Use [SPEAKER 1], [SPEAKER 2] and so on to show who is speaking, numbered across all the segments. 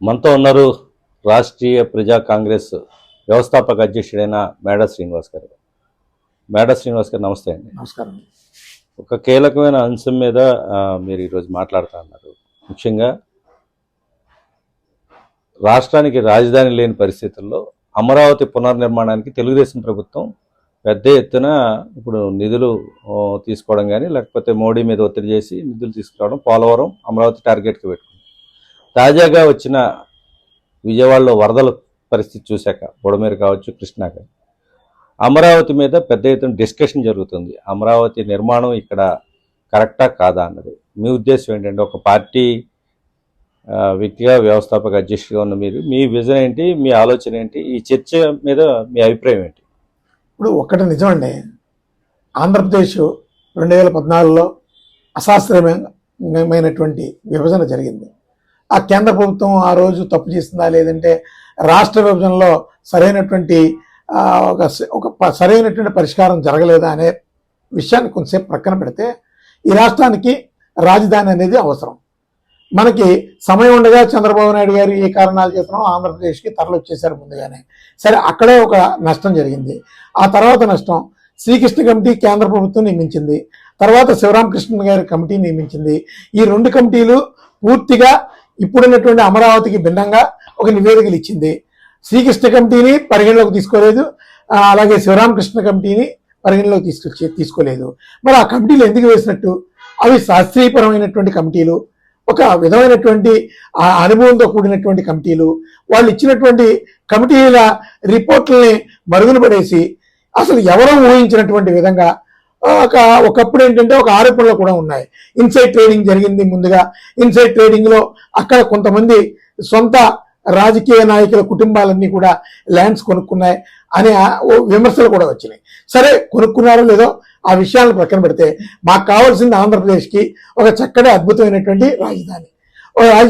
[SPEAKER 1] మనతో ఉన్నారు రాష్ట్రీయ ప్రజా కాంగ్రెస్ వ్యవస్థాపక అధ్యక్షుడైన మేడా శ్రీనివాస్ గారు మేడా శ్రీనివాస్ గారు నమస్తే అండి.
[SPEAKER 2] నమస్కారం.
[SPEAKER 1] ఒక కీలకమైన అంశం మీద మీరు ఈరోజు మాట్లాడుతూ ఉన్నారు. ముఖ్యంగా రాష్ట్రానికి రాజధాని లేని పరిస్థితుల్లో అమరావతి పునర్నిర్మాణానికి తెలుగుదేశం ప్రభుత్వం పెద్ద ఎత్తున ఇప్పుడు నిధులు తీసుకోవడం కానీ లేకపోతే మోడీ మీద ఒత్తిడి చేసి నిధులు తీసుకురావడం పోలవరం అమరావతి టార్గెట్కి పెట్టుకుంది. తాజాగా వచ్చిన విజయవాడలో వరదల పరిస్థితి చూశాక బుడమేరు కావచ్చు కృష్ణా కానీ అమరావతి మీద పెద్ద ఎత్తున డిస్కషన్ జరుగుతుంది. అమరావతి నిర్మాణం ఇక్కడ కరెక్టా కాదా అన్నది. మీ ఉద్దేశం ఏంటంటే ఒక పార్టీ వ్యక్తిగా వ్యవస్థాపక అధ్యక్షుడిగా ఉన్న మీరు మీ విజన్ ఏంటి మీ ఆలోచన ఏంటి ఈ చర్చ మీద మీ అభిప్రాయం ఏంటి?
[SPEAKER 2] ఇప్పుడు ఒక్కటి నిజమండి. ఆంధ్రప్రదేశ్ రెండు వేల పద్నాలుగులో అశాస్త్రీయమైనటువంటి విభజన జరిగింది. ఆ కేంద్ర ప్రభుత్వం ఆ రోజు తప్పు చేస్తుందా లేదంటే రాష్ట్ర విభజనలో సరైనటువంటి ఒక ఒక సరైనటువంటి పరిష్కారం జరగలేదా అనే విషయాన్ని కొంతసేపు ప్రక్కన పెడితే ఈ రాష్ట్రానికి రాజధాని అనేది అవసరం. మనకి సమయం ఉండగా చంద్రబాబు నాయుడు గారు ఏ కారణాలు చేస్తున్నాం ఆంధ్రప్రదేశ్కి తరలిచ్చేశారు ముందుగానే. సరే అక్కడే ఒక నష్టం జరిగింది. ఆ తర్వాత నష్టం శ్రీకృష్ణ కమిటీ కేంద్ర ప్రభుత్వం నియమించింది. తర్వాత శివరామకృష్ణ గారి కమిటీ నియమించింది. ఈ రెండు కమిటీలు పూర్తిగా ఇప్పుడున్నటువంటి అమరావతికి భిన్నంగా ఒక నివేదికలు ఇచ్చింది. శ్రీకృష్ణ కమిటీని పరిగణలోకి తీసుకోలేదు. అలాగే శివరామకృష్ణ కమిటీని పరిగణలోకి తీసుకొచ్చి తీసుకోలేదు. మరి ఆ కమిటీలు ఎందుకు వేసినట్టు? అవి శాస్త్రీయపరమైనటువంటి కమిటీలు. ఒక విధమైనటువంటి ఆ అనుభవంతో కూడినటువంటి కమిటీలు. వాళ్ళు ఇచ్చినటువంటి కమిటీల రిపోర్ట్లని మరుగున పడేసి అసలు ఎవరో ఊహించినటువంటి విధంగా ఒక ఒకప్పుడు ఏంటంటే ఒక ఆరోపణలు కూడా ఉన్నాయి. ఇన్సైడ్ ట్రేడింగ్ జరిగింది ముందుగా. ఇన్సైడ్ ట్రేడింగ్లో అక్కడ కొంతమంది సొంత రాజకీయ నాయకుల కుటుంబాలన్నీ కూడా ల్యాండ్స్ కొనుక్కున్నాయి అనే ఓ విమర్శలు కూడా వచ్చినాయి. సరే కొనుక్కున్నారో లేదో ఆ విషయాలను ప్రక్కన పెడితే మాకు కావాల్సింది ఆంధ్రప్రదేశ్కి ఒక చక్కటి అద్భుతమైనటువంటి రాజధాని.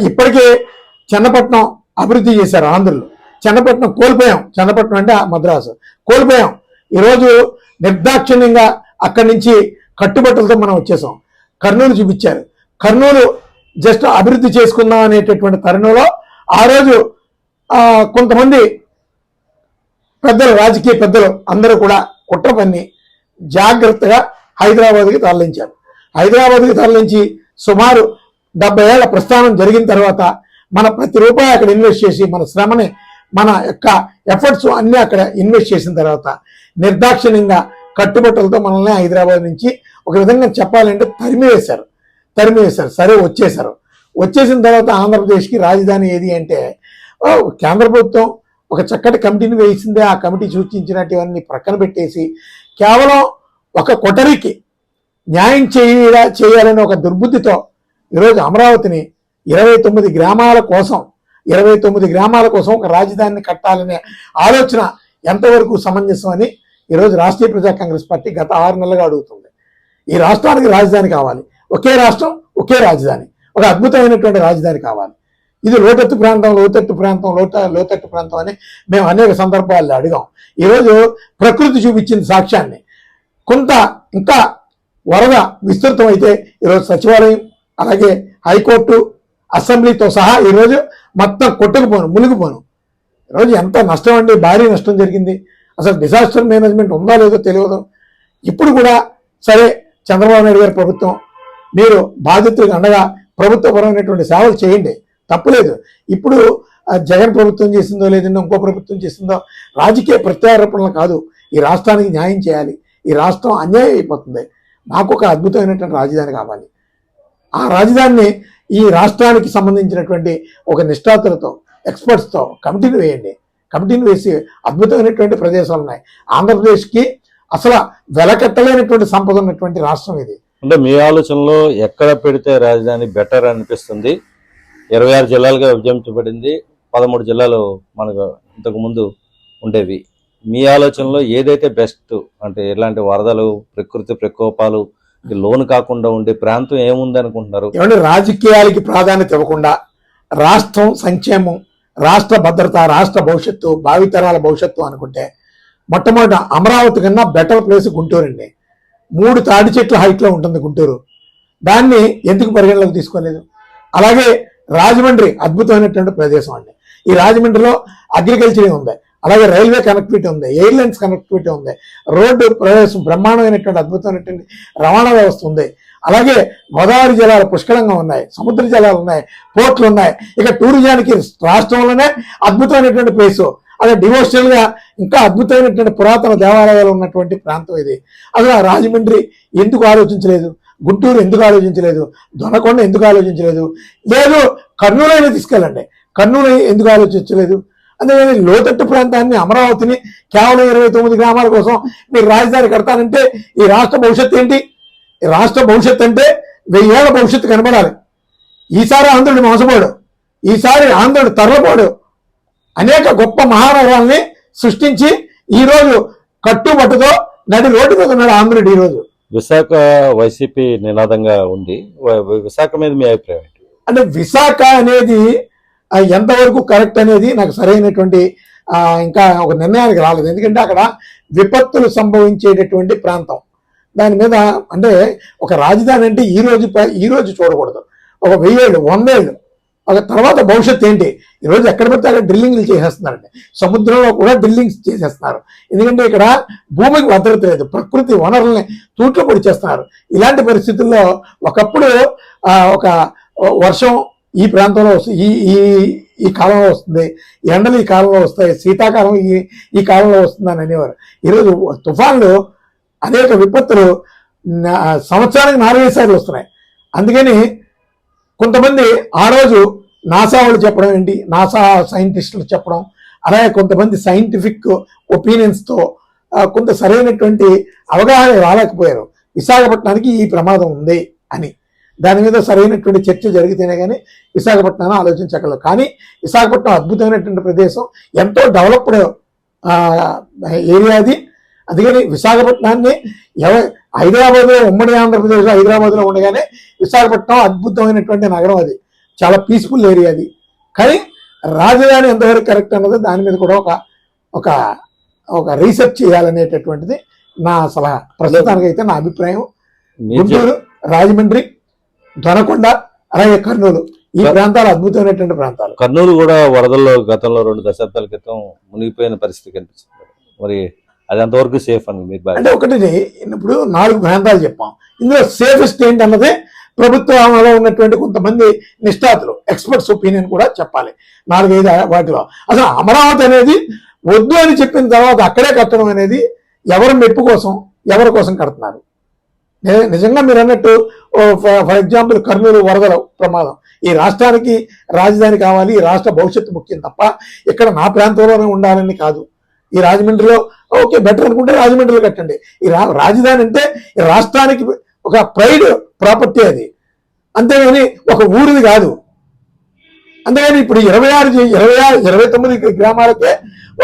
[SPEAKER 2] ఇప్పటికే చెన్నపట్నం అభివృద్ధి చేశారు ఆంధ్రులు. చెన్నపట్నం కోల్పోయాం. చెన్నపట్నం అంటే ఆ మద్రాసు. కోల్పోయాం. ఈరోజు నిర్దాక్షిణ్యంగా అక్కడి నుంచి కట్టుబట్టలతో మనం వచ్చేసాం. కర్నూలు చూపించారు. కర్నూలు జస్ట్ అభివృద్ధి చేసుకుందాం అనేటటువంటి తరుణంలో ఆ రోజు కొంతమంది పెద్దలు రాజకీయ పెద్దలు అందరూ కూడా కుట్ర పన్ని జాగ్రత్తగా హైదరాబాద్కి తరలించారు. హైదరాబాద్కి తరలించి సుమారు డెబ్బై ఏళ్ళ ప్రస్థానం జరిగిన తర్వాత మన ప్రతి రూపాయి అక్కడ ఇన్వెస్ట్ చేసి మన శ్రమని మన యొక్క ఎఫర్ట్స్ అన్నీ అక్కడ ఇన్వెస్ట్ చేసిన తర్వాత నిర్దాక్షిణ్యంగా కట్టుబట్టలతో మనల్ని హైదరాబాద్ నుంచి ఒక విధంగా చెప్పాలంటే తరిమివేశారు వేశారు సరే వచ్చేసారు వచ్చేసిన తర్వాత ఆంధ్రప్రదేశ్కి రాజధాని ఏది అంటే కేంద్ర ప్రభుత్వం ఒక చక్కటి కమిటీని వేసిందే. ఆ కమిటీ సూచించినటువన్నీ ప్రక్కన పెట్టేసి కేవలం ఒక కొటరికి న్యాయం చేయ చేయాలని ఒక దుర్బుద్ధితో ఈరోజు అమరావతిని ఇరవై తొమ్మిది గ్రామాల కోసం ఇరవై తొమ్మిది గ్రామాల కోసం ఒక రాజధానిని కట్టాలనే ఆలోచన ఎంతవరకు సమంజసం అని ఈరోజు రాష్ట్రీయ ప్రజా కాంగ్రెస్ పార్టీ గత ఆరు నెలలుగా అడుగుతుంది. ఈ రాష్ట్రానికి రాజధాని కావాలి. ఒకే రాష్ట్రం ఒకే రాజధాని. ఒక అద్భుతమైనటువంటి రాజధాని కావాలి. ఇది లోతట్టు ప్రాంతం లోతట్టు ప్రాంతం లోత లోతట్టు ప్రాంతం అని మేము అనేక సందర్భాల్లో అడిగాం. ఈరోజు ప్రకృతి చూపించింది సాక్ష్యాన్ని. కొంత ఇంకా వరద విస్తృతం అయితే ఈరోజు సచివాలయం అలాగే హైకోర్టు అసెంబ్లీతో సహా ఈరోజు మొత్తం కొట్టుకుపోను మునిగిపోను. ఈరోజు ఎంత నష్టం అండి? భారీ నష్టం జరిగింది. అసలు డిజాస్టర్ మేనేజ్మెంట్ ఉందా లేదో తెలియదు. ఇప్పుడు కూడా సరే చంద్రబాబు నాయుడు గారి ప్రభుత్వం మీరు బాధితులకు అండగా ప్రభుత్వపరమైనటువంటి సేవలు చేయండి. తప్పులేదు ఇప్పుడు జగన్ ప్రభుత్వం చేసిందో లేదంటే ఇంకో ప్రభుత్వం చేసిందో రాజకీయ ప్రత్యారోపణలు కాదు. ఈ రాష్ట్రానికి న్యాయం చేయాలి. ఈ రాష్ట్రం అన్యాయం అయిపోతుంది. మాకు ఒక అద్భుతమైనటువంటి రాజధాని కావాలి. ఆ రాజధానిని ఈ రాష్ట్రానికి సంబంధించినటువంటి ఒక నిష్ఠాతులతో ఎక్స్పర్ట్స్తో కమిటీని వేయండి. కమిటీని వేసి అద్భుతమైనటువంటి ప్రదేశాలు ఉన్నాయి. ఆంధ్రప్రదేశ్కి అసలు వెలకట్టలేనటువంటి సంపద ఉన్నటువంటి రాష్ట్రం ఇది.
[SPEAKER 1] అంటే మీ ఆలోచనలో ఎక్కడ పెడితే రాజధాని బెటర్ అనిపిస్తుంది? ఇరవై ఆరు జిల్లాలుగా విభజించబడింది. పదమూడు జిల్లాలు మనకు ఇంతకు ముందు ఉండేవి. మీ ఆలోచనలో ఏదైతే బెస్ట్ అంటే ఎలాంటి వరదలు ప్రకృతి ప్రకోపాలు లోను కాకుండా ఉండే ప్రాంతం ఏముంది అనుకుంటున్నారు?
[SPEAKER 2] రాజకీయాలకి ప్రాధాన్యత ఇవ్వకుండా రాష్ట్రం సంక్షేమం రాష్ట్ర భద్రత రాష్ట్ర భవిష్యత్తు భావితరాల భవిష్యత్తు అనుకుంటే మొట్టమొదట అమరావతి కన్నా బెటర్ ప్లేస్ గుంటూరు అండి. మూడు తాడి చెట్ల హైట్లో ఉంటుంది గుంటూరు. దాన్ని ఎందుకు పరిగణలోకి తీసుకోలేదు? అలాగే రాజమండ్రి అద్భుతమైనటువంటి ప్రదేశం అండి. ఈ రాజమండ్రిలో అగ్రికల్చర్ ఉంది. అలాగే రైల్వే కనెక్టివిటీ ఉంది ఎయిర్లైన్స్ కనెక్టివిటీ ఉంది రోడ్డు ప్రవేశం బ్రహ్మాండమైనటువంటి అద్భుతమైనటువంటి రవాణా వ్యవస్థ ఉంది. అలాగే గోదావరి జలాలు పుష్కలంగా ఉన్నాయి సముద్ర జలాలు ఉన్నాయి పోర్ట్లు ఉన్నాయి. ఇక టూరిజానికి రాష్ట్రంలోనే అద్భుతమైనటువంటి ప్లేసు అదే డివోషనల్గా ఇంకా అద్భుతమైనటువంటి పురాతన దేవాలయాలు ఉన్నటువంటి ప్రాంతం ఇది. అసలు రాజమండ్రి ఎందుకు ఆలోచించలేదు? గుంటూరు ఎందుకు ఆలోచించలేదు? దొనకొండ ఎందుకు ఆలోచించలేదు? లేదు కర్నూలు తీసుకెళ్ళండి. కర్నూలు ఎందుకు ఆలోచించలేదు? అందుకని లోతట్టు ప్రాంతాన్ని అమరావతిని కేవలం ఇరవై తొమ్మిది గ్రామాల కోసం మీరు రాజధాని కడతానంటే ఈ రాష్ట్ర భవిష్యత్తు ఏంటి? రాష్ట్ర భవిష్యత్తు అంటే వెయ్యేళ్ళ భవిష్యత్తు కనబడాలి. ఈసారి ఆంధ్రుడు మోసపోడు. ఈసారి ఆంధ్రుడు తరలపోడు. అనేక గొప్ప మహానగరాల్ని సృష్టించి ఈ రోజు కట్టుబట్టుతో నడి రోడ్డు మీద ఉన్నాడు ఆంధ్రుడు ఈ రోజు
[SPEAKER 1] విశాఖ వైసీపీ నినాదంగా ఉంది. విశాఖ మీద మీ అభిప్రాయం
[SPEAKER 2] అంటే విశాఖ అనేది ఎంతవరకు కరెక్ట్ అనేది నాకు సరైనటువంటి ఇంకా ఒక నిర్ణయానికి రాలేదు. ఎందుకంటే అక్కడ విపత్తులు సంభవించేటటువంటి ప్రాంతం. దాని మీద అంటే ఒక రాజధాని అంటే ఈ రోజు ఈ రోజు చూడకూడదు. ఒక వెయ్యేళ్ళు వందేళ్ళు ఒక తర్వాత భవిష్యత్తు ఏంటి? ఈరోజు ఎక్కడ పడితే అక్కడ డ్రిల్లింగ్లు చేసేస్తున్నారండి. సముద్రంలో కూడా డ్రిల్లింగ్స్ చేసేస్తున్నారు. ఎందుకంటే ఇక్కడ భూమికి భద్రత లేదు ప్రకృతి వనరుల్ని తూట్లు పొడి చేస్తున్నారు. ఇలాంటి పరిస్థితుల్లో ఒకప్పుడు ఒక వర్షం ఈ ప్రాంతంలో వస్తుంది ఈ ఈ ఈ కాలంలో వస్తుంది ఎండలు ఈ కాలంలో వస్తాయి శీతాకాలం ఈ ఈ కాలంలో వస్తుందని అనేవారు. ఈరోజు తుఫాన్లు అనేక విపత్తులు సంవత్సరానికి నాలుగైదు సార్లు వస్తున్నాయి. అందుకని కొంతమంది ఆ రోజు నాసా వాళ్ళు చెప్పడం ఏంటి? నాసా సైంటిస్టులు చెప్పడం అలాగే కొంతమంది సైంటిఫిక్ ఒపీనియన్స్తో కొంత సరైనటువంటి అవగాహన రాలేకపోయారు. విశాఖపట్నానికి ఈ ప్రమాదం ఉంది అని. దాని మీద సరైనటువంటి చర్చ జరిగితేనే కానీ విశాఖపట్నాన్ని ఆలోచించగలరు. కానీ విశాఖపట్నం అద్భుతమైనటువంటి ప్రదేశం ఎంతో డెవలప్డ్ ఏరియా అది. అందుకని విశాఖపట్నాన్ని ఎవ హైదరాబాద్లో ఉమ్మడి ఆంధ్రప్రదేశ్లో హైదరాబాద్లో ఉండగానే విశాఖపట్నం అద్భుతమైనటువంటి నగరం అది. చాలా పీస్ఫుల్ ఏరియా అది. కానీ రాజధాని ఎంతవరకు కరెక్ట్ అన్నది దాని మీద కూడా ఒక ఒక ఒక రీసెర్చ్ చేయాలనేటటువంటిది నా సలహా. ప్రస్తుతానికి అయితే నా అభిప్రాయం. గుంటూరు రాజమండ్రి దొనకొండ అలాగే కర్నూలు. ఈ ప్రాంతాలు అద్భుతమైనటువంటి ప్రాంతాలు.
[SPEAKER 1] కర్నూలు కూడా వరదల్లో గతంలో రెండు దశాబ్దాల క్రితం మునిగిపోయిన పరిస్థితి కనిపిస్తుంది. మరి అది అంతవరకు సేఫ్ అని మీరు
[SPEAKER 2] అంటే ఒకటి ఇప్పుడు నాలుగు ప్రాంతాలు చెప్పాం. ఇందులో సేఫెస్ట్ ఏంటి అన్నదే ప్రభుత్వంలో ఉన్నటువంటి కొంతమంది నిష్ఠాతులు ఎక్స్పర్ట్స్ ఒపీనియన్ కూడా చెప్పాలి. నాలుగైదు వాటిలో. అసలు అమరావతి అనేది వద్దు అని చెప్పిన తర్వాత అక్కడే కట్టడం అనేది ఎవరి మెప్పు కోసం ఎవరి కోసం కడుతున్నారు? నిజంగా మీరు అన్నట్టు ఫర్ ఎగ్జాంపుల్ కర్నూలు వరదల ప్రమాదం. ఈ రాష్ట్రానికి రాజధాని కావాలి ఈ రాష్ట్ర భవిష్యత్తు ముఖ్యం తప్ప ఇక్కడ నా ప్రాంతంలోనే ఉండాలని కాదు. ఈ రాజమండ్రిలో ఓకే బెటర్ అనుకుంటే రాజమండ్రిలో కట్టండి. ఈ రాజధాని అంటే రాష్ట్రానికి ఒక ప్రైడ్ ప్రాపర్టీ అది. అంతేగాని ఒక ఊరిది కాదు. అంతేగాని ఇప్పుడు ఇరవై ఆరు ఇరవై ఆరు ఇరవై తొమ్మిది గ్రామాలకే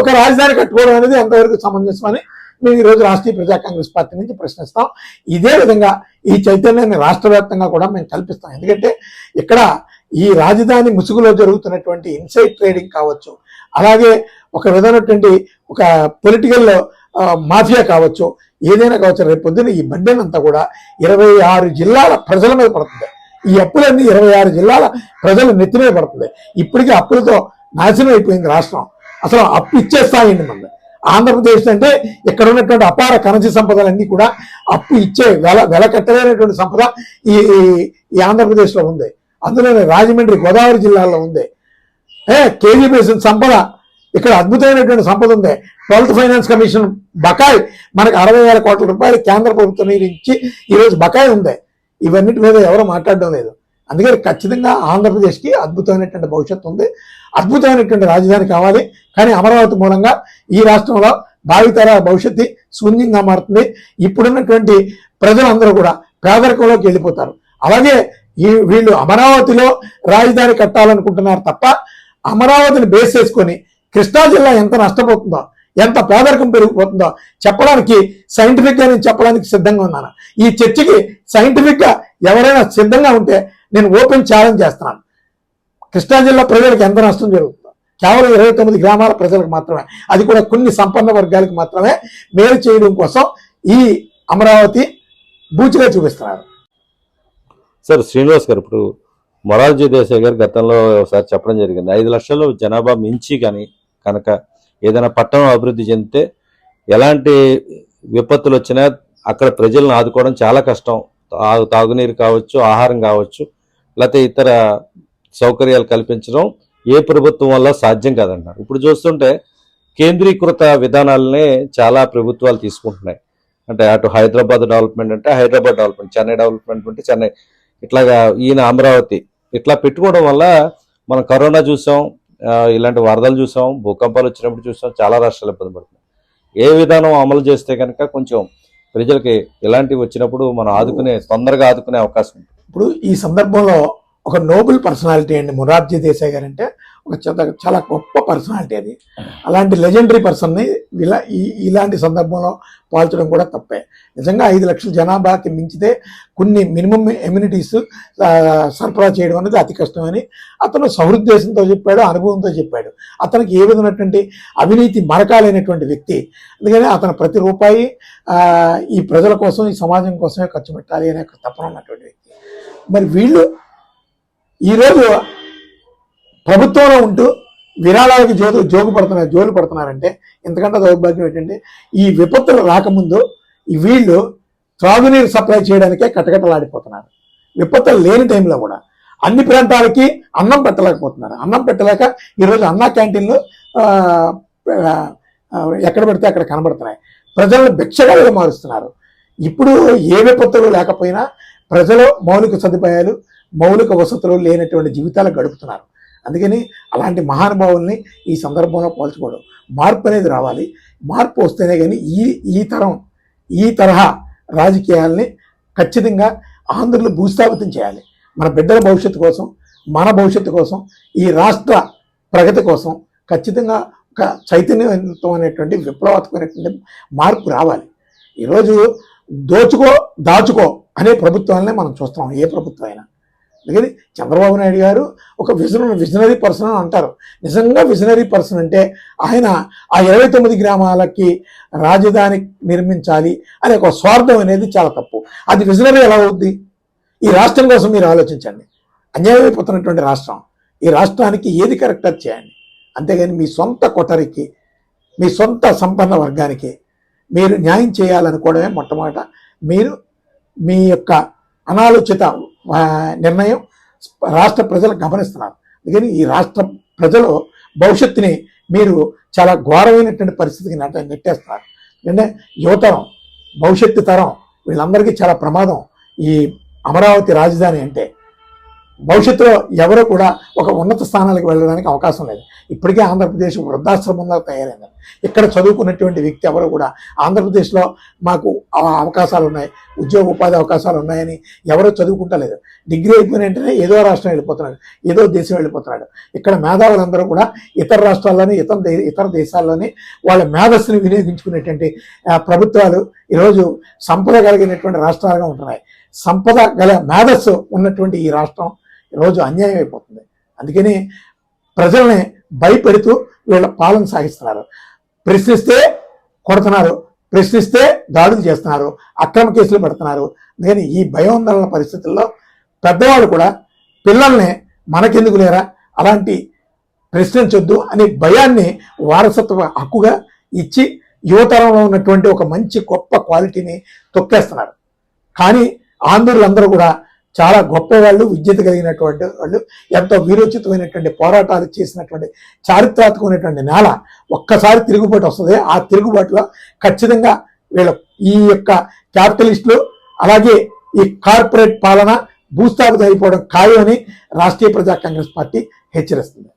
[SPEAKER 2] ఒక రాజధాని కట్టుకోవడం అనేది ఎంతవరకు సమంజసం అని మేము ఈరోజు రాష్ట్రీయ ప్రజా కాంగ్రెస్ పార్టీ నుంచి ప్రశ్నిస్తాం. ఇదే విధంగా ఈ చైతన్యాన్ని రాష్ట్ర వ్యాప్తంగా కూడా మేము కల్పిస్తాం. ఎందుకంటే ఇక్కడ ఈ రాజధాని ముసుగులో జరుగుతున్నటువంటి ఇన్సైడ్ ట్రేడింగ్ కావచ్చు అలాగే ఒక విధమైనటువంటి ఒక పొలిటికల్ మాఫియా కావచ్చు ఏదైనా కావచ్చు రేపు పొద్దున ఈ బడ్డెన్ కూడా ఇరవై ఆరు జిల్లాల ప్రజల మీద పడుతుంది. ఈ అప్పులన్నీ ఇరవై ఆరు జిల్లాల ప్రజలు నెత్తి మీద పడుతుంది. ఇప్పటికీ అప్పులతో నాశనం అయిపోయింది రాష్ట్రం. అసలు అప్పు ఇచ్చేస్తాయండి మన ఆంధ్రప్రదేశ్ అంటే ఇక్కడ ఉన్నటువంటి అపార ఖనిజ సంపదలన్నీ కూడా అప్పు ఇచ్చే వెల వెలకట్టలేనటువంటి సంపద ఈ ఈ- ఈ ఆంధ్రప్రదేశ్లో ఉంది. అందులోనే రాజమండ్రి గోదావరి జిల్లాలో ఉంది. ఏ కేజీ బేసిన్ సంపద ఇక్కడ అద్భుతమైనటువంటి సంపద ఉంది. ట్వెల్త్ ఫైనాన్స్ కమిషన్ బకాయి మనకు అరవై వేల కోట్ల రూపాయలు కేంద్ర ప్రభుత్వం నుంచి ఇచ్చి ఈరోజు బకాయి ఉంది. ఇవన్నిటి మీద ఎవరు మాట్లాడడం లేదు. అందుకని ఖచ్చితంగా ఆంధ్రప్రదేశ్కి అద్భుతమైనటువంటి భవిష్యత్తు ఉంది. అద్భుతమైనటువంటి రాజధాని కావాలి. కానీ అమరావతి మూలంగా ఈ రాష్ట్రంలో భావితర భవిష్యత్తు శూన్యంగా మారుతుంది. ఇప్పుడున్నటువంటి ప్రజలందరూ కూడా పేదరికంలోకి వెళ్ళిపోతారు. అలాగే ఈ వీళ్ళు అమరావతిలో రాజధాని కట్టాలనుకుంటున్నారు తప్ప అమరావతిని బేస్ చేసుకొని కృష్ణా జిల్లా ఎంత నష్టపోతుందో ఎంత పేదరికం పెరిగిపోతుందో చెప్పడానికి సైంటిఫిక్గా నేను చెప్పడానికి సిద్ధంగా ఉన్నాను. ఈ చర్చకి సైంటిఫిక్గా ఎవరైనా సిద్ధంగా ఉంటే నేను ఓపెన్ ఛాలెంజ్ చేస్తున్నాను. కృష్ణా జిల్లా ప్రజలకు ఎంత నష్టం జరుగుతుందో కేవలం ఇరవై తొమ్మిది గ్రామాల ప్రజలకు మాత్రమే అది కూడా కొన్ని సంపన్న వర్గాలకు మాత్రమే మేలు చేయడం కోసం ఈ అమరావతి బూచిగా చూపిస్తున్నారు.
[SPEAKER 1] సార్ శ్రీనివాస్ గారు ఇప్పుడు మొరార్జీ దేశాయ్ గారు గతంలో ఒకసారి చెప్పడం జరిగింది. ఐదు లక్షలు జనాభా మించి కానీ కనుక ఏదైనా పట్టణం అభివృద్ధి చెందితే ఎలాంటి విపత్తులు వచ్చినా అక్కడ ప్రజలను ఆదుకోవడం చాలా కష్టం. తా- తాగునీరు కావచ్చు ఆహారం కావచ్చు లేకపోతే ఇతర సౌకర్యాలు కల్పించడం ఏ ప్రభుత్వం వల్ల సాధ్యం కాదన్నారు ఇప్పుడు చూస్తుంటే కేంద్రీకృత విధానాలనే చాలా ప్రభుత్వాలు తీసుకుంటున్నాయి. అంటే అటు హైదరాబాద్ డెవలప్మెంట్ అంటే హైదరాబాద్ డెవలప్మెంట్ చెన్నై డెవలప్మెంట్ అంటే చెన్నై. ఇట్లాగా ఈయన అమరావతి ఇట్లా పెట్టుకోవడం వల్ల మనం కరోనా చూసాం ఇలాంటి వరదలు చూసాం భూకంపాలు వచ్చినప్పుడు చూసాం చాలా రాష్ట్రాలు ఇబ్బంది పడుతున్నాయి. ఏ విధానం అమలు చేస్తే కనుక కొంచెం ప్రజలకి ఇలాంటివి వచ్చినప్పుడు మనం ఆదుకునే తొందరగా ఆదుకునే అవకాశం ఉంటుంది.
[SPEAKER 2] ఇప్పుడు ఈ సందర్భంలో ఒక నోబుల్ పర్సనాలిటీ అండి మొరార్జీ దేశాయ్ గారు అంటే ఒక చాలా- చాలా గొప్ప పర్సనాలిటీ అది. అలాంటి లెజెండరీ పర్సన్ని ఇలా ఈ- ఇలాంటి సందర్భంలో పాల్చడం కూడా తప్పే. నిజంగా ఐదు లక్షల జనాభాకి మించితే కొన్ని మినిమం ఎమ్యూనిటీస్ సరఫరా చేయడం అనేది అతి కష్టమని అతను సహృద్దేశంతో చెప్పాడు అనుభవంతో చెప్పాడు. అతనికి ఏ విధమైనటువంటి అవినీతి మరకాలైనటువంటి వ్యక్తి. అందుకని అతను ప్రతి రూపాయి ఈ ప్రజల కోసం ఈ సమాజం కోసమే ఖర్చు పెట్టాలి అనే ఒక తపన ఉన్నటువంటి వ్యక్తి. మరి వీళ్ళు ఈరోజు ప్రభుత్వంలో ఉంటూ విరాళాలకు జోలు జోగు పడుతున్నారు జోలు పడుతున్నారంటే ఎంతకంటే దౌర్భాగ్యం ఏంటంటే ఈ విపత్తులు రాకముందు వీళ్ళు త్రాగునీరు సప్లై చేయడానికే కటకటలాడిపోతున్నారు. విపత్తులు లేని టైంలో కూడా అన్ని ప్రాంతాలకి అన్నం పెట్టలేకపోతున్నారు. అన్నం పెట్టలేక ఈరోజు అన్న క్యాంటీన్లు ఎక్కడ పెడితే అక్కడ కనబడుతున్నాయి. ప్రజలను భిక్షగాలుగా మారుస్తున్నారు. ఇప్పుడు ఏ విపత్తులు లేకపోయినా ప్రజలు మౌలిక సదుపాయాలు మౌలిక వసతులు లేనటువంటి జీవితాలు గడుపుతున్నారు. అందుకని అలాంటి మహానుభావుల్ని ఈ సందర్భంలో పోల్చుకోవడం మార్పు అనేది రావాలి. మార్పు వస్తేనే కానీ ఈ ఈ తరం ఈ తరహా రాజకీయాల్ని ఖచ్చితంగా ఆంధ్రులు భూస్థాపితం చేయాలి. మన బిడ్డల భవిష్యత్తు కోసం మన భవిష్యత్తు కోసం ఈ రాష్ట్ర ప్రగతి కోసం ఖచ్చితంగా ఒక చైతన్యవంతమైనటువంటి విప్లవాత్మకమైనటువంటి మార్పు రావాలి. ఈరోజు దోచుకో దాచుకో అనే ప్రభుత్వాలనే మనం చూస్తాం ఏ ప్రభుత్వం అయినా. అందుకని చంద్రబాబు నాయుడు గారు ఒక విజన విజనరీ పర్సన్ అని అంటారు. నిజంగా విజనరీ పర్సన్ అంటే ఆయన ఆ ఇరవై తొమ్మిది గ్రామాలకి రాజధాని నిర్మించాలి అనే ఒక స్వార్థం అనేది చాలా తప్పు. అది విజనరీ ఎలా అవుద్ది? ఈ రాష్ట్రం కోసం మీరు ఆలోచించండి. అన్యాయమైపోతున్నటువంటి రాష్ట్రం. ఈ రాష్ట్రానికి ఏది కరెక్ట్ అది చేయండి. అంతేగాని మీ సొంత కొటరికి మీ సొంత సంపన్న వర్గానికి మీరు న్యాయం చేయాలనుకోవడమే మొట్టమొదట. మీరు మీ యొక్క అనాలోచిత నిర్ణయం రాష్ట్ర ప్రజలు గమనిస్తున్నారు. అందుకని ఈ రాష్ట్ర ప్రజలు భవిష్యత్తుని మీరు చాలా ఘోరమైనటువంటి పరిస్థితికి నెట్ట నెట్టేస్తున్నారు. ఎందుకంటే యువతరం భవిష్యత్తు తరం వీళ్ళందరికీ చాలా ప్రమాదం ఈ అమరావతి రాజధాని అంటే. భవిష్యత్తులో ఎవరో కూడా ఒక ఉన్నత స్థానాలకు వెళ్ళడానికి అవకాశం లేదు. ఇప్పటికే ఆంధ్రప్రదేశ్ వృద్ధాశ్రమంగా తయారైంది. ఇక్కడ చదువుకున్నటువంటి వ్యక్తి ఎవరు కూడా ఆంధ్రప్రదేశ్లో మాకు అవకాశాలు ఉన్నాయి ఉద్యోగ ఉపాధి అవకాశాలు ఉన్నాయని ఎవరో చదువుకుంటలేదు. డిగ్రీ అయిపోయిన వెంటనే ఏదో రాష్ట్రం వెళ్ళిపోతున్నాడు ఏదో దేశం వెళ్ళిపోతున్నాడు. ఇక్కడ మేధావులందరూ కూడా ఇతర రాష్ట్రాల్లోని ఇతర దే ఇతర దేశాల్లోని వాళ్ళ మేధస్సుని వినియోగించుకునేటువంటి ప్రభుత్వాలు ఈరోజు సంపద కలిగినటువంటి రాష్ట్రాలుగా ఉంటున్నాయి. సంపద గల మేధస్సు ఉన్నటువంటి ఈ రాష్ట్రం ఈరోజు అన్యాయం అయిపోతుంది. అందుకని ప్రజల్ని భయపెడుతూ వీళ్ళ పాలన సాగిస్తున్నారు. ప్రశ్నిస్తే కొడుతున్నారు. ప్రశ్నిస్తే దాడులు చేస్తున్నారు. అక్రమ కేసులు పెడుతున్నారు. అందుకని ఈ భయోందోళన పరిస్థితుల్లో పెద్దవాళ్ళు కూడా పిల్లల్ని మనకెందుకు లేరా? అలాంటి ప్రశ్నించొద్దు అనే భయాన్ని వారసత్వ హక్కుగా ఇచ్చి యువతరంలో ఉన్నటువంటి ఒక మంచి గొప్ప క్వాలిటీని తొక్కేస్తున్నారు. కానీ ఆంధ్రులందరూ కూడా చాలా గొప్ప వాళ్ళు విద్యత కలిగినటువంటి వాళ్ళు ఎంతో వీరోచితమైనటువంటి పోరాటాలు చేసినటువంటి చారిత్రాత్మకమైనటువంటి నేల ఒక్కసారి తిరుగుబాటు వస్తుంది. ఆ తిరుగుబాటులో ఖచ్చితంగా వీళ్ళ ఈ యొక్క క్యాపిటలిస్టులు అలాగే ఈ కార్పొరేట్ పాలన భూస్థాపితం అయిపోవడం ఖాయమని అని రాష్ట్రీయ ప్రజా కాంగ్రెస్ పార్టీ హెచ్చరిస్తుంది.